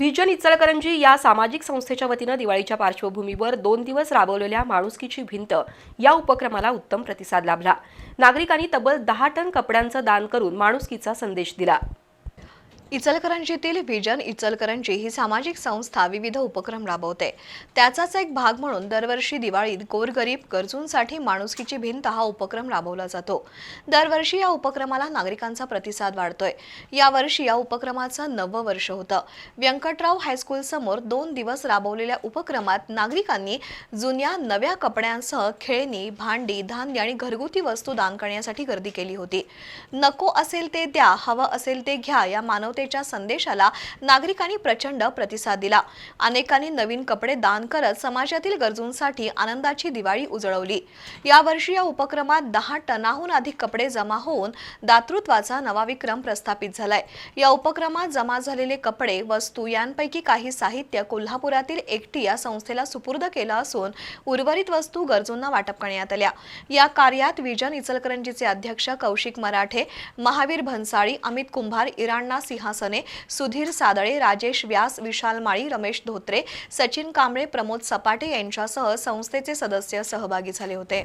Vision Ichalkaranji या सामाजिक संस्थेच्या वतीनं दिवाळीच्या पार्श्वभूमीवर दोन दिवस राबवलेल्या माणुसकीची भिंत या उपक्रमाला उत्तम प्रतिसाद लाभला. नागरिकांनी तब्बल दहा टन कपड्यांचं दान करून माणुसकीचा संदेश दिला. इचलकरंजीतील विजन इचलकरंजी ही सामाजिक संस्था विविध उपक्रम राबवते. त्याचाच एक भाग म्हणून दरवर्षी दिवाळीत गोरगरीब गरजूंसाठी माणुसकीची भिंत हा उपक्रम राबवला जातो. दरवर्षी या उपक्रमाला नागरिकांचा प्रतिसाद वाढतोय. यावर्षी या उपक्रमाचं नववं वर्ष होतं. व्यंकटराव हायस्कूल समोर दोन दिवस राबवलेल्या उपक्रमात नागरिकांनी जुन्या नव्या कपड्यांसह खेळणी भांडी धान्य आणि घरगुती वस्तू दान करण्यासाठी गर्दी केली होती. नको असेल ते द्या हवं असेल ते घ्या या मानवतेच्या संदेशाला नागरिकांनी प्रचंड प्रतिसाद दिला. अनेकांनी नवीन कपडे दान करत समाजातील गरजूंसाठी आनंदाची दिवाळी उजळवली. यावर्षी या उपक्रमात दहा टनाहून अधिक कपडे जमा होऊन दातृत्वाचा नवा विक्रम प्रस्थापित झालाय. या उपक्रमात जमा झालेले कपडे वस्तू यांपैकी काही साहित्य कोल्हापुरातील एकटी या संस्थेला सुपूर्द केलं असून उर्वरित वस्तू गरजूंना वाटप करण्यात आल्या. या कार्यात विजन इचलकरंजीचे अध्यक्ष कौशिक मराठे महावीर भन्साळी अमित कुंभार इराण्णा सिंहासने सुधीर सादळे राजेश व्यास विशाल माळी रमेश धोत्रे सचिन कांबळे प्रमोद सपाटे यांच्यासह संस्थेचे सदस्य सहभागी झाले होते.